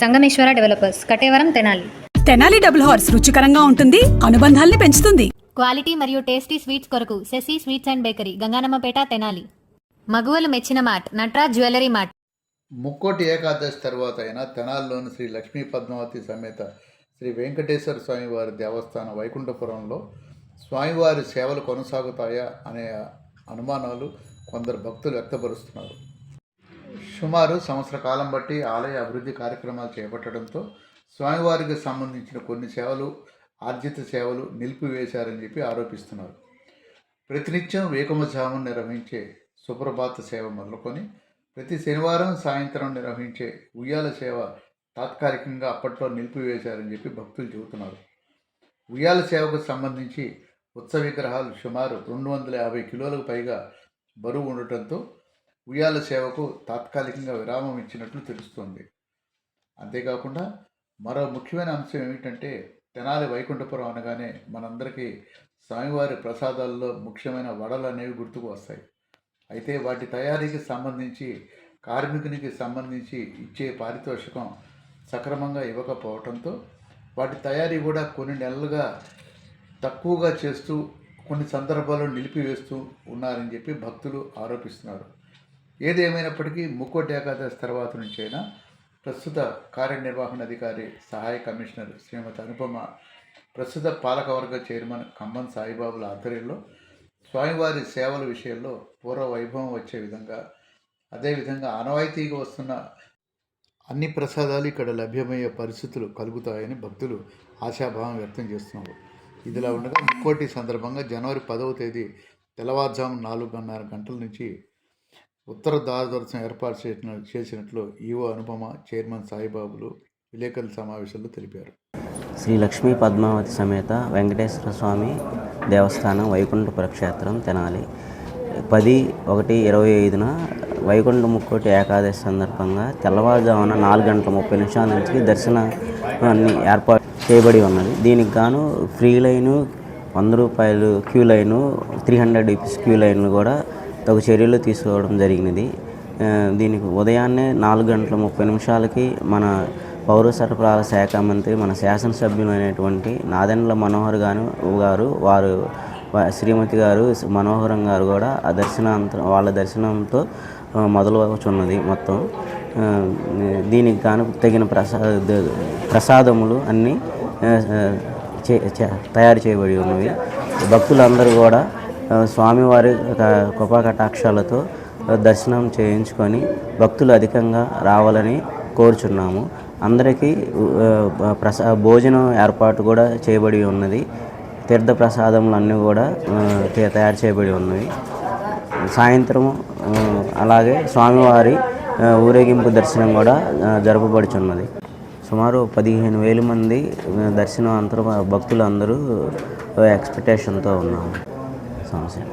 Sangameswara developers Katevaram Tenali. Tenali double horse రుచికరంగా ఉంటుంది అనుబంధాల్ని పెంచుతుంది. క్వాలిటీ మరియు టేస్టీ స్వీట్స్ కొరకు Sasi sweets and bakery Ganganammapeta Tenali. మగువలు మెచ్చిన mart Natraj jewellery mart Mukkoti Ekadashi తరువాత అయిన తెనాలిలోని శ్రీ లక్ష్మీ పద్మావతి సమేత శ్రీ వెంకటేశ్వర స్వామివారి దేవస్థానం వైకుంఠపురంలో స్వామివారి సేవలు కొనసాగుతాయా అనే అనుమానాలు కొందరు భక్తులు వ్యక్తపరుస్తున్నారు. సుమారు సంవత్సర కాలం బట్టి ఆలయ అభివృద్ధి కార్యక్రమాలు చేపట్టడంతో స్వామివారికి సంబంధించిన కొన్ని సేవలు ఆర్జిత సేవలు నిలిపివేశారని చెప్పి ఆరోపిస్తున్నారు. ప్రతినిత్యం వేకుమజామున నిర్వహించే సుప్రభాత సేవ మొదలుకొని ప్రతి శనివారం సాయంత్రం నిర్వహించే ఉయ్యాల సేవ తాత్కాలికంగా అప్పట్లో నిలిపివేశారని చెప్పి భక్తులు చెబుతున్నారు. ఉయ్యాల సేవకు సంబంధించి ఉత్సవ విగ్రహాలు సుమారు రెండు వందల యాభై కిలోలకు పైగా బరువు ఉండటంతో ఉయ్యాల సేవకు తాత్కాలికంగా విరామం ఇచ్చినట్లు తెలుస్తోంది. అంతేకాకుండా మరో ముఖ్యమైన అంశం ఏమిటంటే తెనాలి వైకుంఠపురం అనగానే మనందరికీ స్వామివారి ప్రసాదాల్లో ముఖ్యమైన వడలు అనేవి గుర్తుకు వస్తాయి. అయితే వాటి తయారీకి సంబంధించి కార్మికునికి సంబంధించి ఇచ్చే పారితోషికం సక్రమంగా ఇవ్వకపోవడంతో వాటి తయారీ కూడా కొన్ని నెలలుగా తక్కువగా చేస్తూ కొన్ని సందర్భాల్లో నిలిపివేస్తూ ఉన్నారని చెప్పి భక్తులు ఆరోపిస్తున్నారు. ఏదేమైనప్పటికీ ముక్కోటి ఏకాదశి తర్వాత నుంచైనా ప్రస్తుత కార్యనిర్వహణ అధికారి సహాయ కమిషనర్ శ్రీమతి అనుపమ ప్రస్తుత పాలకవర్గ చైర్మన్ ఖమ్మం సాయిబాబుల ఆధ్వర్యంలో స్వామివారి సేవల విషయంలో పూర్వ వైభవం వచ్చే విధంగా అదేవిధంగా ఆనవాయితీగా వస్తున్న అన్ని ప్రసాదాలు ఇక్కడ లభ్యమయ్యే పరిస్థితులు కలుగుతాయని భక్తులు ఆశాభావం వ్యక్తం చేస్తున్నారు. ఇదిలా ఉండగా ముక్కోటి సందర్భంగా జనవరి పదవ తేదీ తెల్లవారుజాము నాలుగున్నర గంటల నుంచి ఉత్తర దారదర్శనం ఏర్పాటు చేసిన చేసినట్లు ఈవో అనుపమ చైర్మన్ సాయిబాబులు విలేకరుల సమావేశంలో తెలిపారు. శ్రీ లక్ష్మీ పద్మావతి సమేత వెంకటేశ్వర స్వామి దేవస్థానం వైకుంఠపుర క్షేత్రం తెనాలి. పది ఒకటి ఇరవై ఐదున వైకుంఠ ముక్కోటి ఏకాదశి సందర్భంగా తెల్లవారుజామున నాలుగు గంటల ముప్పై నిమిషాల నుంచి దర్శనాన్ని ఏర్పాటు చేయబడి ఉన్నది. దీనికి గాను ఫ్రీ లైను వంద రూపాయలు queue line three hundred rupees queue లైన్లు కూడా తగు చర్యలు తీసుకోవడం జరిగినది. దీనికి ఉదయాన్నే నాలుగు గంటల ముప్పై నిమిషాలకి మన పౌర సరఫరాల శాఖ మంత్రి మన శాసనసభ్యులైనటువంటి నాదెండ్ల మనోహర్ గాను గారు వారు శ్రీమతి గారు మనోహరం గారు కూడా ఆ దర్శనాంతరం వాళ్ళ దర్శనంతో మొదలవచ్చున్నది మొత్తం. దీనికి గాను తగిన ప్రసా ప్రసాదములు అన్నీ చే తయారు చేయబడి ఉన్నవి. భక్తులందరూ కూడా స్వామివారి క- కృపా కటాక్షాలతో దర్శనం చేయించుకొని భక్తులు అధికంగా రావాలని కోరుచున్నాము. అందరికీ ప్రసా భోజనం ఏర్పాటు కూడా చేయబడి ఉన్నది. తీర్థ ప్రసాదములు అన్నీ కూడా తయారు చేయబడి ఉన్నవి. సాయంత్రం అలాగే స్వామివారి ఊరేగింపు దర్శనం కూడా జరపబడుచున్నది. సుమారు పదిహేను వేల మంది దర్శనం అంతరం భక్తులు అందరూ ఎక్స్పెక్టేషన్తో ఉన్నాము. 可能性も。